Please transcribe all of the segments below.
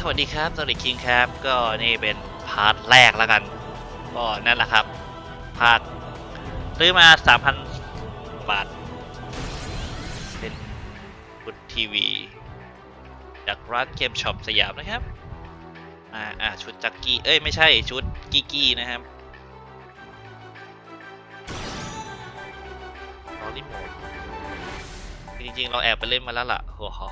สวัสดีครับสวัสดีคิงครับ ก็นี่เป็นพาร์ทแรกแล้วกัน ก็นั่นแหละครับ พาร์ทซื้อมา 3,000 บาท เป็นฟุตทีวี จากร้านเกมช็อปสยามนะครับ อ่าอ่าชุดจักกี้ เอ้ย ไม่ใช่ชุดกิกกี้นะครับลอรีโมทจริง ๆ เราแอบไปเล่นมาแล้วล่ะโอ้โห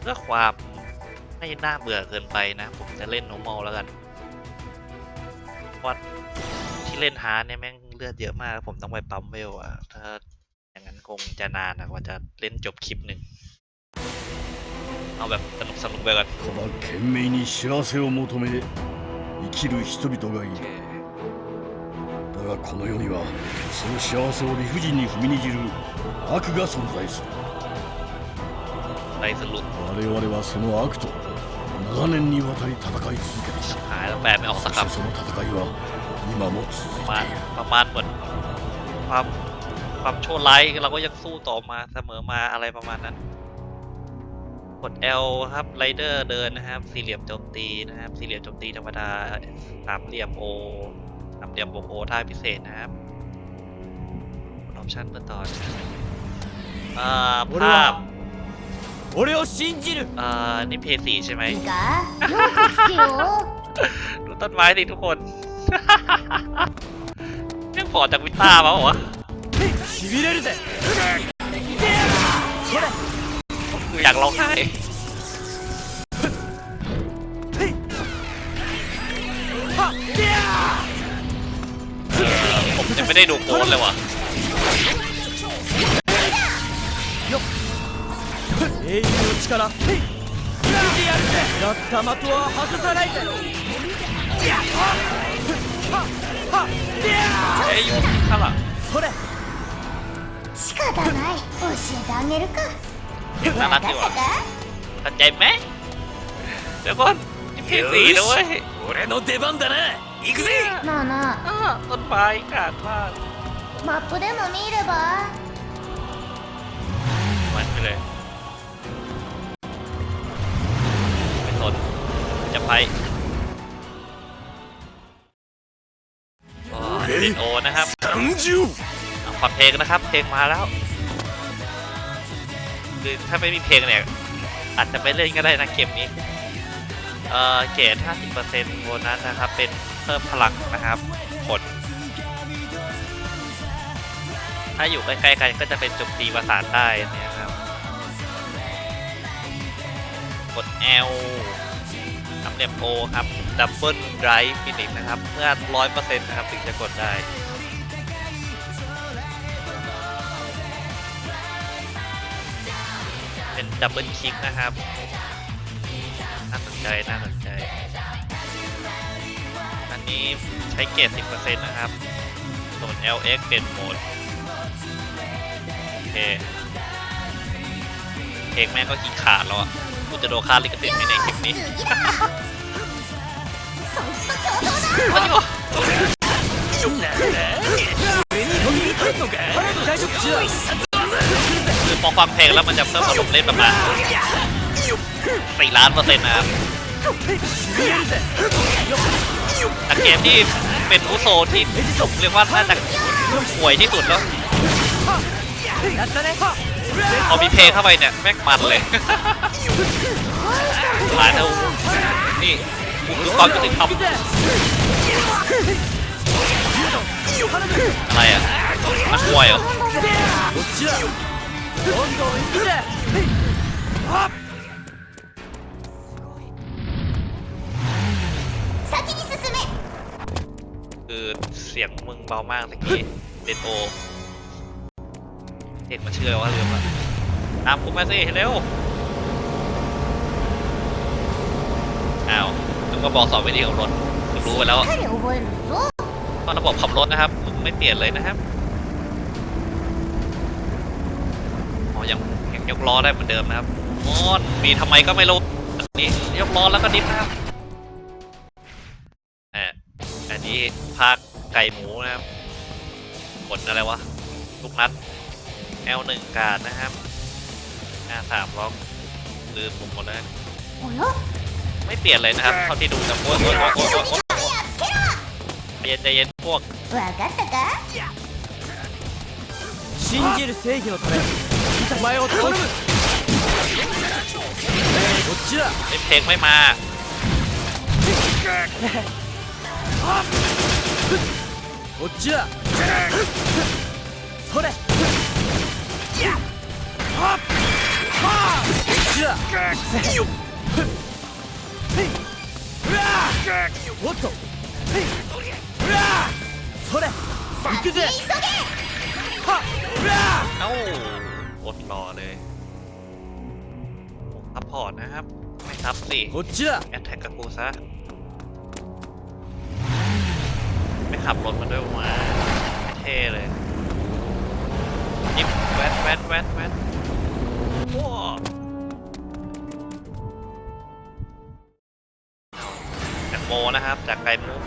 เพื่อความไม่น่าเบื่อเกินไปนะ ผมจะเล่น normal แล้วกันเพราะว่าที่เล่นฮาร์ดเนี่ยแม่งเลือดเยอะมาก ผมต้องไปปั๊มเวลอะถ้าอย่างนั้นคงจะนานนะกว่าจะเล่นจบคลิปหนึ่ง เอาแบบสนุกสนุกๆไปก่อน ただ懸命に幸せを求め生きる人々がい โอ る เค だがこの世にはその幸せを理不尽に踏みにじる悪が存在する ไปสรุป 我々はその悪と長年にわたり戦い続けてきた หายแล้วแปลไม่ออก そ สัก し ค てその戦いは今も続 ำ い มา ている ประมาณเหมือนความความโชว์ไลท์เราก็ยังสู้ต่อมาเสมอมาอะไรประมาณนั้น กด L ครับไรเดอร์เดินนะครับ สี่เหลี่ยมโจมตีนะครับ สี่เหลี่ยมโจมตีธรรมดาสามเหลี่ยม O สามเหลี่ยมบวก O ท่าพิเศษนะครับกดออปชั่นเพื่อต่ออ่าภาพ 俺を信じる อ่านี่เพย์สี่ใช่ไหม いいかよく聞けよ ดูต้นไม้สิทุกคน ยังขอจากวิต้ามาเหรอวะ しびれるぜ กูอยากร้องไห้ผมยังไม่ได้ดูโค้ดเลยว่ะ 英雄の力信じてやるぜやった的は外さないぜやっはっはっいや เอ้ยอยู่ข้างหลัง それ仕方ない教えてあげるか เสียงน่ารักดีว่ะเข้าใจไหมเดี๋ยวก่อนนี่เพลงสีด้วย 俺の出番だな行くぜなあな อ้าต้นไม้กาดมาก あマップでも見れば มันไปเลย จะไปติดโอนะครับ30เอาฟังเพลงนะครับ เพลงมาแล้วคือถ้าไม่มีเพลงเนี่ยอาจจะไม่เล่นก็ได้นะเกมนี้ เอ่อเกรด50%โบนัสนะครับ เป็นเพิ่มพลังนะครับผลถ้าอยู่ใกล้ๆกันก็จะเป็นโจมตีประสานได้เนี่ยครับ กด L NMO ครับ Double Drive Finish นะครับ เมื่อร้อยเปอร์เซ็นต์นะครับ ถึงจะกดได้เป็นดับเบิลคิกนะครับ น่าสนใจ น่าสนใจ อันนี้ใช้เกรด10%นะครับโหลด LX เป็นโหมด โอเคเพลงแม่ก็กินขาดแล้วอะกูจะโดนค่าลิขสิทธิ์ไหมในคลิปนี้ คือพอฟังเพลงแล้วมันจะเพิ่มอารมณ์เล่นประมาณสี่ล้านเปอร์เซ็นต์นะครับแต่เกมที่เป็นอุโซที่เรียกว่าน่าจะห่วยที่สุดแล้วพอมีเพลงเข้าไปเนี่ยแม็กมันเลยหลายเท่านี่บุกตอนจะถึงท็อป อะไรอะนักมวยเหรอคือเสียงมึงเบามากตะกี้เดนโอเด็กมาเชื่อว่าเรือมาตามกูมาสิเร็วอ้าวนึกว่าบอกสอบไม่ดีของรถ รู้ไปแล้วตอนระบบขับรถนะครับ ไม่เปลี่ยนเลยนะครับอ๋อยังยังยกล้อได้เหมือนเดิมนะครับมอนมีทำไมก็ไม่รู้นี่ยกล้อแล้วก็ดิฟนะครับอ่าอันนี้ภาคไก่หมูนะครับผลอะไรวะลูกนัด L1 การดนะครับหน้ล็อกลืมผมหมดแล้วไม่เปลี่ยนเลยนะครับเท่าที่ดูแต่โคตรโคตรโคตร ใจเย็นใจเย็นพวก わかったか信じる正義のためいざ前を頼むこっちだ เอ้ยเพลงไม่มา こっちだそれはっはこっちだよっうわおっとうわ それ行くぜはっうわ เอ้าอดรอเลยซัพพอร์ตนะครับ ไม่ซับสิ こっちだ แอตแทกกับกูซะ ไม่ขับรถมาด้วยมาไม่เท่เลยยิบแวดแวดแวดแวดโอ้แตงโมนะครับ จากไกลมุก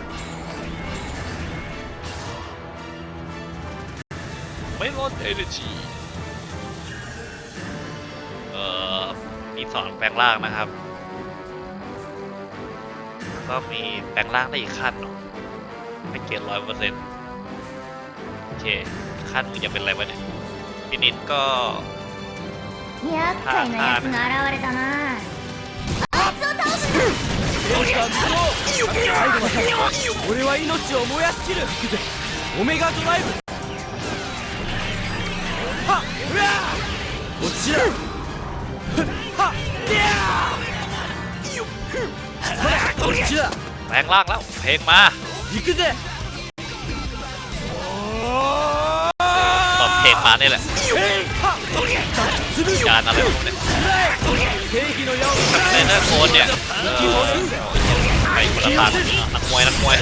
ไม่ลดเอเนจีเอ่อ มีสอนแปลงร่างนะครับ ก็มีแปลงร่างได้อีกขั้นเนาะไม่เกินร้อยเปอร์เซ็นต์โอเค ขั้นมึงจะเป็นอะไรวะเนี่ยพินิดก็ 厄介なやつが現れたなあいつを倒すんだエルカ無情最後まで俺は命を燃やしきる行くぜオメガドライブ はっうわこっちだはっいやそれこっちだ แปลงร่างแล้ว เพลงมา 行くぜ ตอนเพลงมานี่แหละ はっつぶよ การอะไรพวกเนี่ย 正義の矢を ในเนื้อโคนเนี่ยเออไปคนละทางนักมวยนักมวย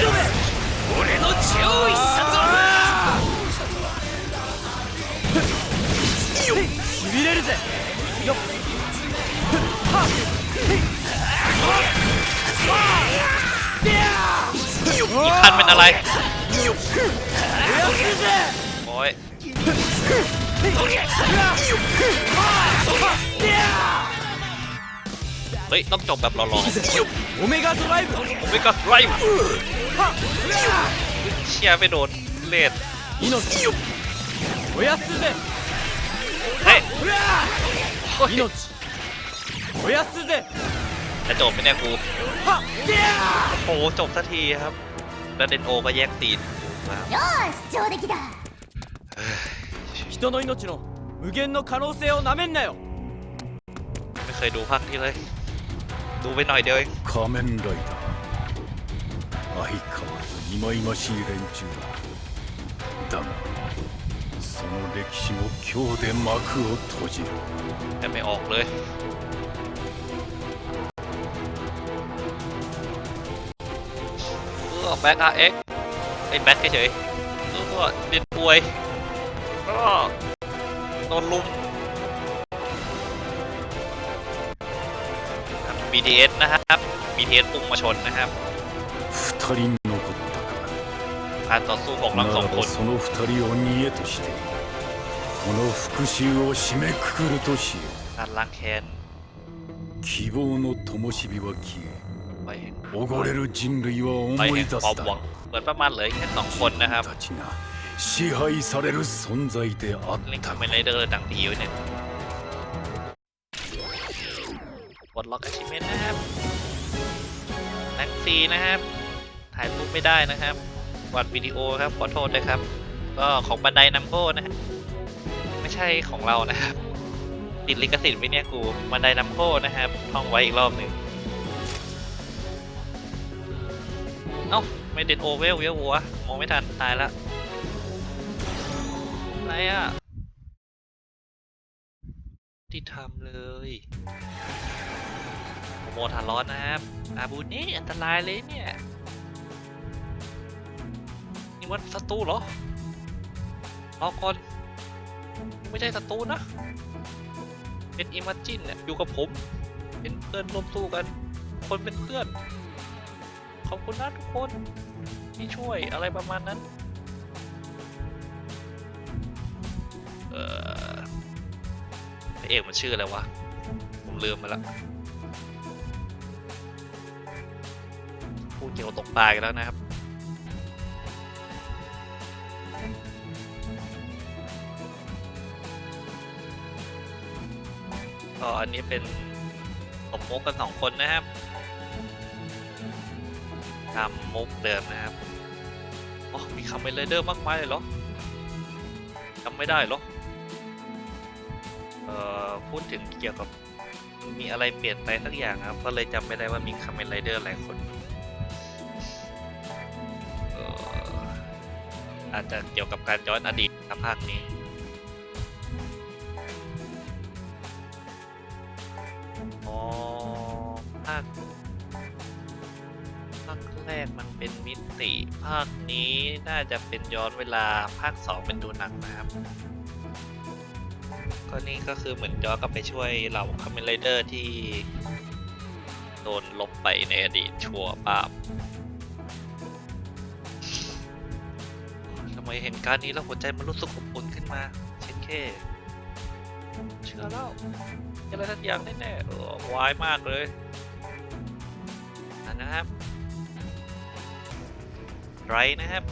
びれるぜよっはっอีกขั้นเป็นอะไร おやすみぜ โอ้ย เฮ้ย ต้องจบแบบหล่อ オメガドライブๆผมไม่ก็ไรเชียร์ไม่โดนเลด 命おやすぜ เ ฮ้ย 命おやすぜ จะจบไหมเนี่ยกู はっ โอ้โหจบสักทีครับ แล้วเดนโอก็แยกตีนมา よーし上出来だ人の命の無限の可能性をなめんなよ ไม่เคยดูภาคที่เลย ดูไปหน่อยเดียวเอง 仮面ライダー相変わらず忌々しい連中だだがそ の歴史も今日で幕を閉じる แต่ไม่ออกเลย เออแบ็กอาร์เอ็กไอ้แบ็กเฉยๆเออเด็นป่วยก็โดนลุม BTS นะครับ BTS พุ่งมาชนนะครับ 二人残ったか การต่อสู้ของเรา な สอง ら ค ば น その二人を逃げとして この復讐を締めくくるとしよ การล้างแค้น う希望の灯火は消 ไปเห็น え溺れる人類は ไป 思い เห็น 出 ความ すだ หวั ろ ง う เหมือนประมาณเหลือแค่สองคนนะครับ たちが支配される存在であっ เล่น た คาเมนไรเดอร์ดังดีไว้เนี่ยกดล็อก a อ h ิเมนนะครับแล็กซีนะครับ ถ่ายรูปไม่ได้นะครับวันวิดีโอครับ ขอโทษด้วยครับ ก็ของบันไดนัมโก้นะฮะ ไม่ใช่ของเรานะครับติดลิขสิทธิ์ไว้เนี่ยกูบันไดนัมโก้นะครับท่องไว้อีกรอบหนึ่งเอ้า ไม่เด็ดโอเวลเวียหัวมองไม่ทัน ตายละอะไรอะที่ทำเลยโมทานร้อนนะครับ อาบูนี่อันตรายเลยเนี่ย นี่มันศัตรูเหรอรอก่อน ไม่ใช่ศัตรูนะ เป็นอิมาจินเนี่ยอยู่กับผม เป็นเพื่อนร่วมสู้กัน คนเป็นเพื่อน ขอบคุณนะทุกคนที่ช่วยอะไรประมาณนั้น เอ่อพระเอกมันชื่ออะไรวะ ผมลืมไปแล้วพูดเกี่ยวกับตกปลาอีกันแล้วนะครับ ก็อันนี้เป็นสมมุกกันสองคนนะครับทำมุกเดิมนะครับอ๋อมีคำเมนไรเดอร์มากมายเลยเหรอจำไม่ได้เหรอเอ่อพูดถึงเกี่ยวกับมีอะไรเปลี่ยนไปสักอย่างครับ ก็เลยจำไม่ได้ว่ามีคาเมนไรเดอร์หลายคนอาจจะเกี่ยวกับการย้อนอดีตครับภาคนี้ ติภาคนี้น่าจะเป็นย้อนเวลาภาคสองเป็นดูหนังนะครับ ก็นี่ก็คือเหมือนย้อนกลับไปช่วยเหล่าคาเมนไรเดอร์ที่โดนลบไปในอดีตชัวร์ปาบทำไมเห็นการนี้แล้วหัวใจมันรู้สึกอบอุ่นขึ้นมา เช่นเคเชื่อแล้วอะไรสักอย่างแน่ๆวายมากเลยนะครับ ไรนะครับ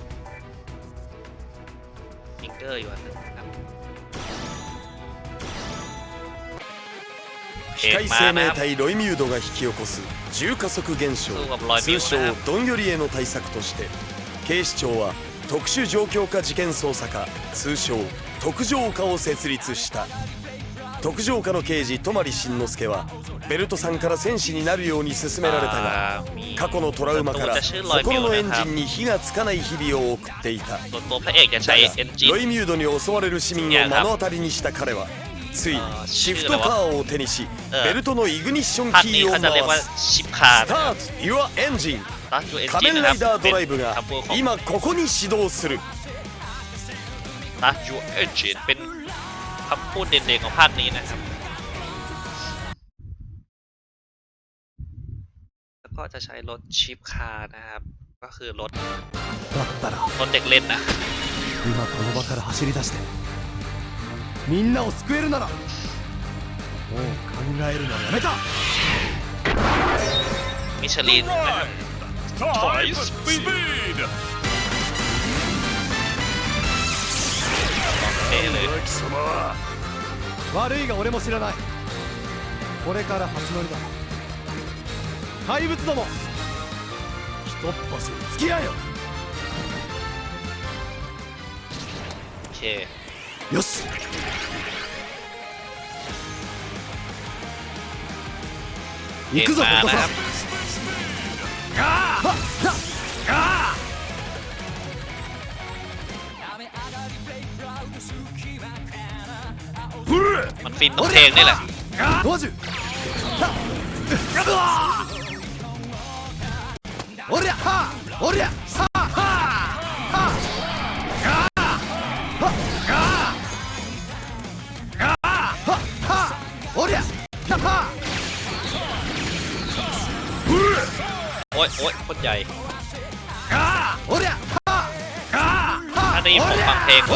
ฟิงเกอร์อยู่อันหนึงนะครับเพล 機 ง 械 มา 生 นะ 命 ครับ 体ロイミュードが引き起こす重加速現象そうかロイミュードね通称どんよりへの対策として警視庁は特殊状況下事件捜査課通称特上課を設立した 特上家の刑事泊慎之助はベルトさんから戦士になるように勧められたが過去のトラウマから心のエンジンに火がつかない日々を送っていた。だがロイミュードに襲われる市民を目の当たりにした彼はついにシフトパワーを手にしベルトのイグニッションキーを回すスタート Your Engine 仮面ライダードライブが今ここに始動する。Start Your Engine. คำพูดเด่นๆของภาคนี้นะครับ แล้วก็จะใช้รถชิปคาร์นะครับ ก็คือรถ だったら รถเด็กเล่นนะ 今この場から走り出してみんなを救えるならもう考えるのはやめた มิชลินนะครับ Toy Speed 貴様は悪いが俺も知らない。これから初乗りだ。怪物ども。ひとっ走り付き合えよ。OK よし。行くぞお子さん。ーーー มันฟินต้องเพลงนี่แหละโอเรียฮ่าโอเรียฮ่าฮ่าฮ่าฮ่าฮ่าฮ่าฮ่าฮ่าโอ้ยโอ้ยคนใหญ่ถ้าได้ยินผมฟังเพลงก็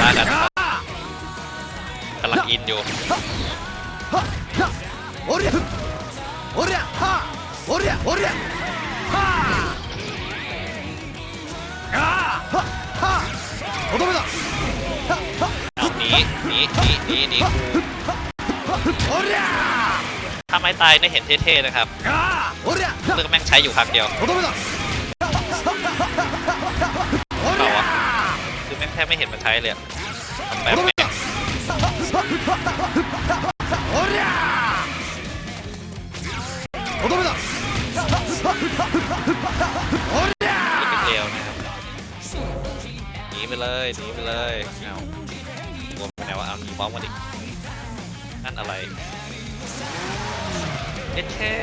ร้ากัน กินอยู่เรียโอเรียฮ่เรียโอเรียฮ่าฮ่าฮ่าโอ้โหไม่ไดีหนีหนีหนีหนีเรียถ้าไม่ตายได้เห็นเท่ๆนะครับเลือกแม่งใช้อยู่พักเดียวเขาคือแม่งแทบไม่เห็นมันใช้เลยแบบ おりゃとどめだおりゃ นี่เป็นเร็วนะครับหนีไปเลยหนีไปเลยเอารวมไปไหนวะเอาหนีพร้อมกันดินั่นอะไรเอ๊ะแค่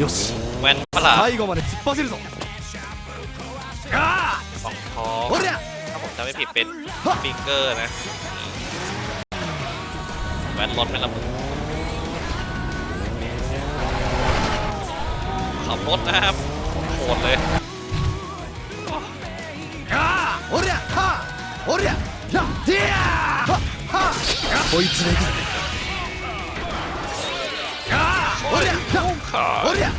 よし แวนปะล่ะ 最後まで突っ走るぞ สองทอง おりゃ ถ้าผมจำไม่ผิดเป็นฟิงเกอร์นะ แว้นรถไปละมึงขับรถนะครับโคตรเลยโอ้ยฮ่ะโอ้ยฮะเดียฮ่ะฮะโอ้ยจีนโอ้ยฮ่ะโอ้ยฮะ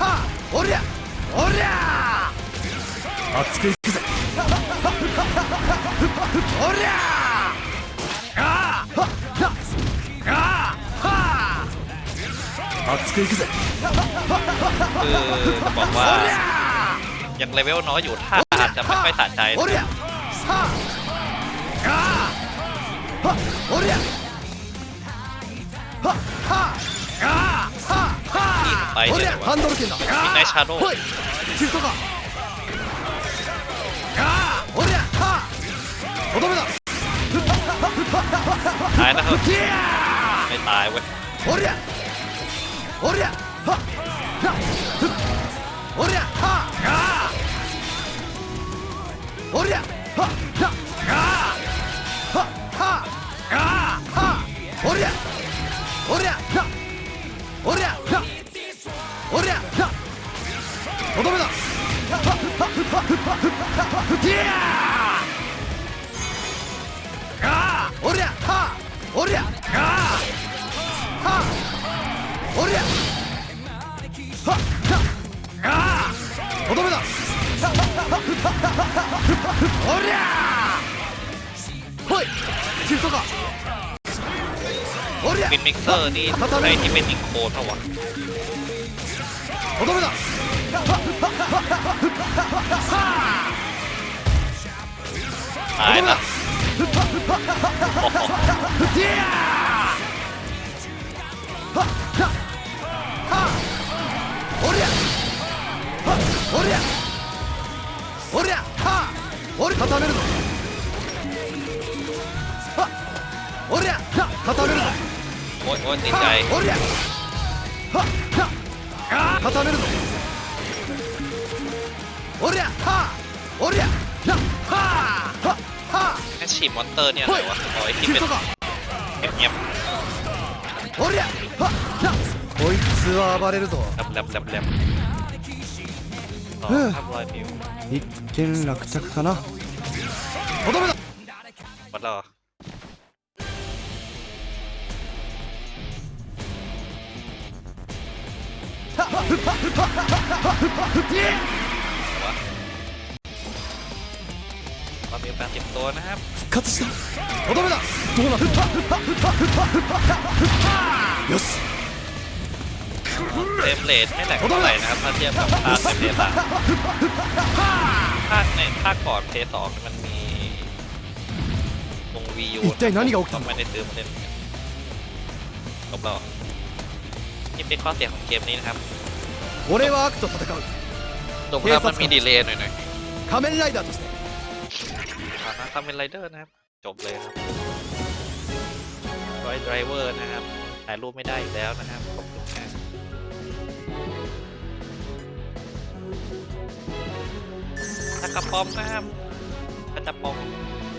ฮ่ะโอ้ยโอ้ย熱くいくぜおりゃ熱くいくぜ คือจะบอกว่ายังเลเวลน้อยอยู่ท่าอาจจะไม่ค่อยสะใจ おりゃはあああはっおりゃはっはああはっは ไป あお เนี่ り ย ゃハンドル剣だ มีในชาโด ほいシフトかああおりゃはあとどめだ ตายนะครับ いや ไม่ตายเว้ย ーおりゃ おりゃはっはっ。おりゃはああ。あおりゃにアイめだ。い。なおりゃ。おりゃ。おりゃ。俺固めるぞはお固めるぞอ้ยโอ้ยติดใจ はおりゃははあー固めるぞおりゃはおりゃはははは แค่ฉีดมอนเตอร์เนี่ยอะไรวะขอไอ้ที่ シ เป็ フ น トか เงียบ おりゃはっはこいつは暴れるぞๆแหลมแหลมแหลมต่อ เฮ้ย ทำรอยมิว 一件落着かなとどめだ หมดแล้วเหรอ เรามีการเตรียมตัวนะครับ 復活したとどめだどうなったよし เฟรมเรทไม่แหลกเท่าไหร่นะครับถ้าเทียบกับภาคเฟรมเรทต่างภาคในภาคก่อนเพย์สองมันมีวงวียู 一体何が起きた ต้อน ง だ ไม่ได้ซื้อมาเล่นจบแล้วนี่เป็นข้อเสียของเกมนี้นะครับ 俺は悪と戦うตรงนั้นมันมีดีเลยหน่อยหน่อย仮面ライダーとしてฐานะทำเป็นไรเดอร์นะครับ จบเลยครับรอยไดรเวอร์นะครับ ถ่ายรูปไม่ได้อีกแล้วนะครับ ขอบคุณครับตะกระป๋องนะครับกระป๋อง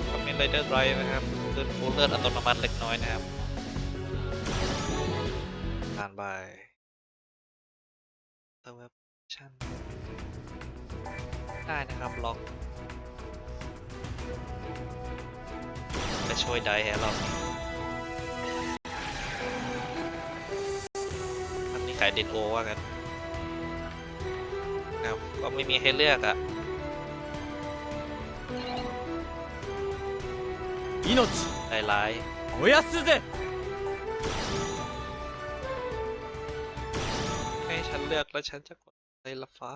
คอมเมนต์ไรเดอร์ไรนะครับเลื่อนฟลเลอร์อัตโนมัติเล็กน้อยนะครับผ่านไป เอร์ชั่นได้นะครับล็อกไปช่วยได้แฮร์รอบนี้นี้ขายเดนโอว่ากันครับก็ไม่มีให้เลือกอะ命ไร้ายโอ้ยสุดกแล้วฉันจะกดใจละฟ้า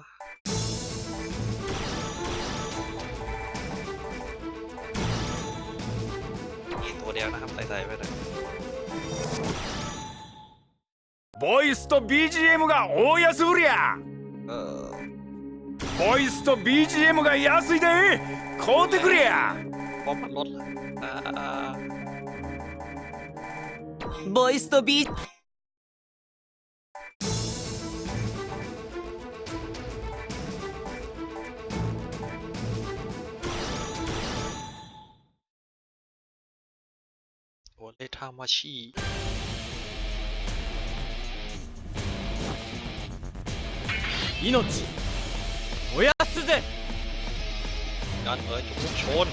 มีตัวเดียวนะครับ ใส่ๆไปเลย ボイスと BGM が大安売りや เออ ボイスと BGM が安いで買うてくれや เพราะมันลดแล้วอ่า ボイス とビー โอเลทามาชี 命燃やすぜ งานเอ๋ยจุกชน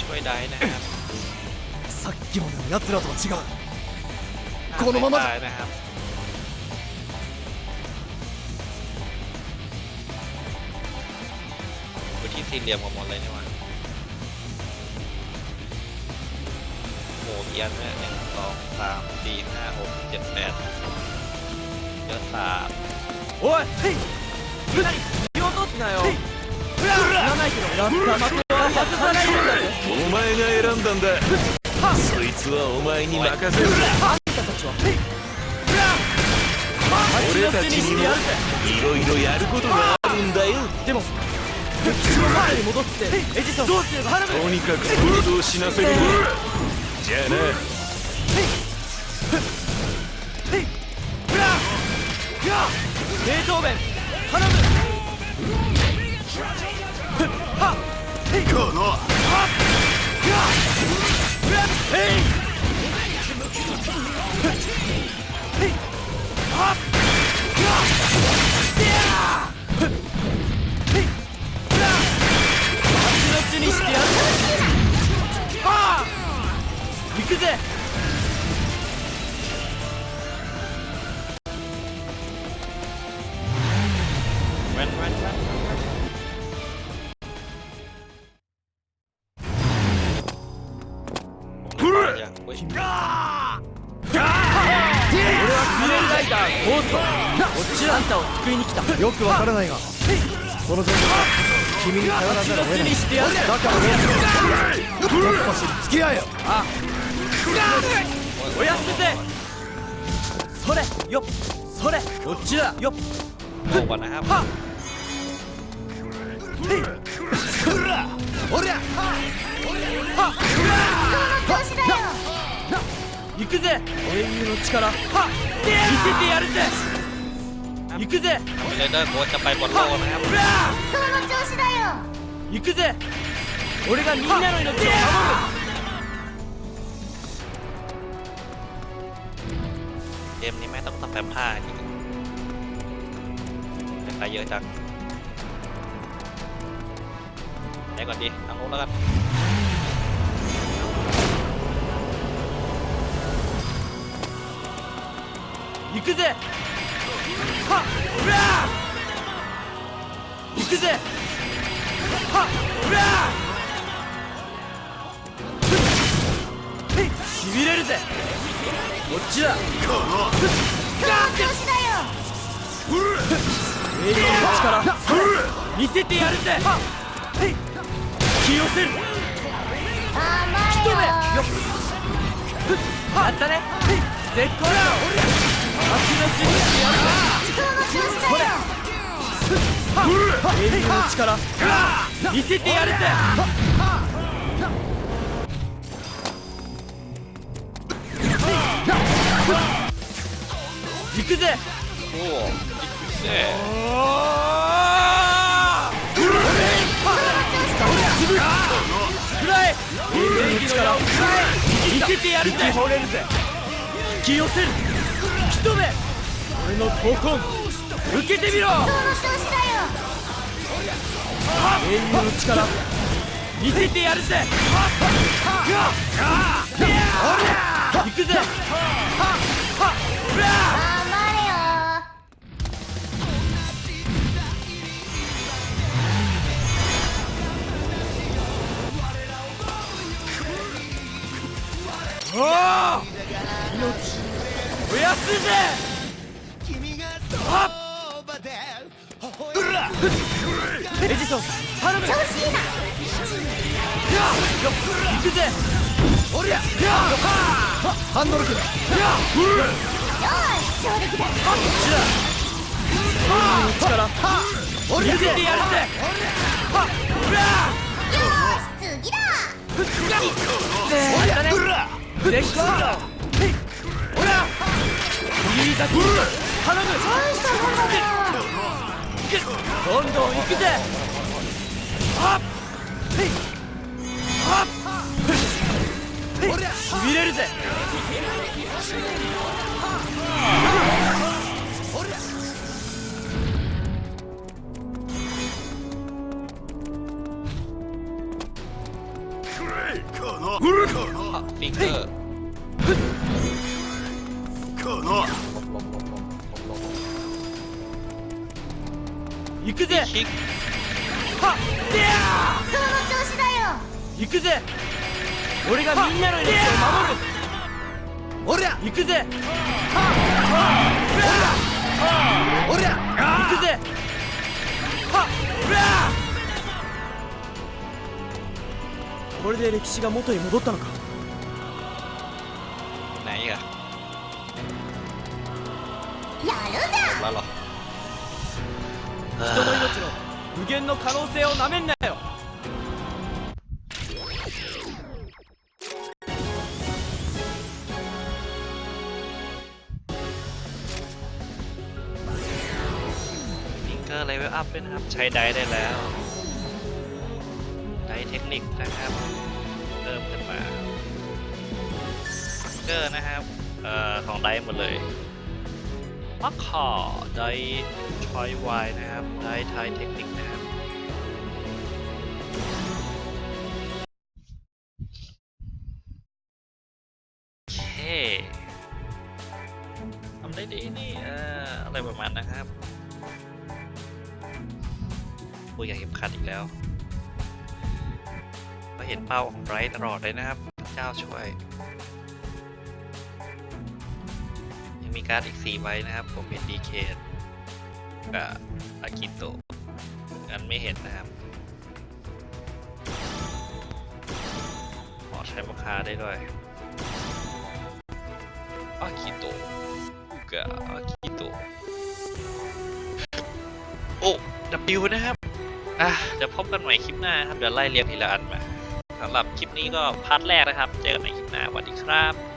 ช่วยได้นะครับ さっきまでの奴らとは違うこ 行のままだ ได้นะครับ สี่เหลี่ยมกันหมดเลยนี่หว่าโหเกียนเนี่ยหนึ่งสองสามสี่ห้าหกเจ็ดแปดเยอะสาม おい気を取すなよ生意気のラッタ幕は外さないんだぜお前が選んだんだそいつはお前に任せるあんたたちは俺たちにもいろいろやることがあるんだよでも歴史を 前に戻ってエジソンどうすれば頼むとにかく行動しなせるよじゃあなベートーベン頼む後くぜ英雄の力はっ見せてやるぜ行くぜ เรเดอร์โค้ชจะไปบอลโลกนะครับ うわその調子だよ行くぜ俺がみんなの命を守る เกมนี้แม่งต้องสแปมผ้าจริงแต่ใครเยอะจังไหนก่อนดีทางนู้นแล้วกัน 行くぜ。はっ。うわ行くぜ。はっ。うわへいしびれるぜ。こっちだ。その調子だよ英雄の力見せてやるぜ。はっ。引き寄せる。頑張れよ。やったね。絶好だ。足の力見せてやるぜくぜせてやるぜ引き寄せるき止め。俺の闘魂。受けてみろ。その調子だよ。英雄の力。見せてやるぜ。行くぜやすぜ君がそばでうらエジソン頼む調子いいな行くぜおりゃハンドルんうらよし上陸だっちだ力おりゃてやるぜはっうらよし次だっ膝キック頼む。今度行くぜ。あっ。あっ。しびれるぜ。フィンクこの。行くぜ。はっ。でやその調子だよ。行くぜ。俺がみんなの命を守る。おりゃ行くぜ。はっおりゃ行くぜ。はっ。これで歴史が元に戻ったのか無限の可能性をなめんなよ ฟิงเกอร์เลเวลอัพด้วยนะครับ ใช้ได้ได้แล้ว ได้เทคนิคนะครับ เริ่มขึ้นมาฟิงเกอร์นะครับ เอ่อของได้หมดเลยมักคอได้ชอยวายนะครับ ได้ไทยเทคนิค ทำได้ดีนี่เอออะไรประมาณนะครับปุยอยากเข็มขัดอีกแล้วก็เห็นเป้าของไบรท์ตลอดเลยนะครับ เจ้าช่วย ยังมีการ์ดอีก 4 ใบนะครับ ผมเห็นดีเคทกับอากิโตะงั้นไม่เห็นนะครับขอใช้ราคาได้ด้วย อากิโตะอุกะอากิโตโอ้ W นะครับ อะ เดี๋ยวพบกันใหม่คลิปหน้าครับ เดี๋ยวไล่เรียงทีละอันมาสำหรับคลิปนี้ก็พาร์ทแรกนะครับ เจอกันใหม่คลิปหน้าสวัสดีครับ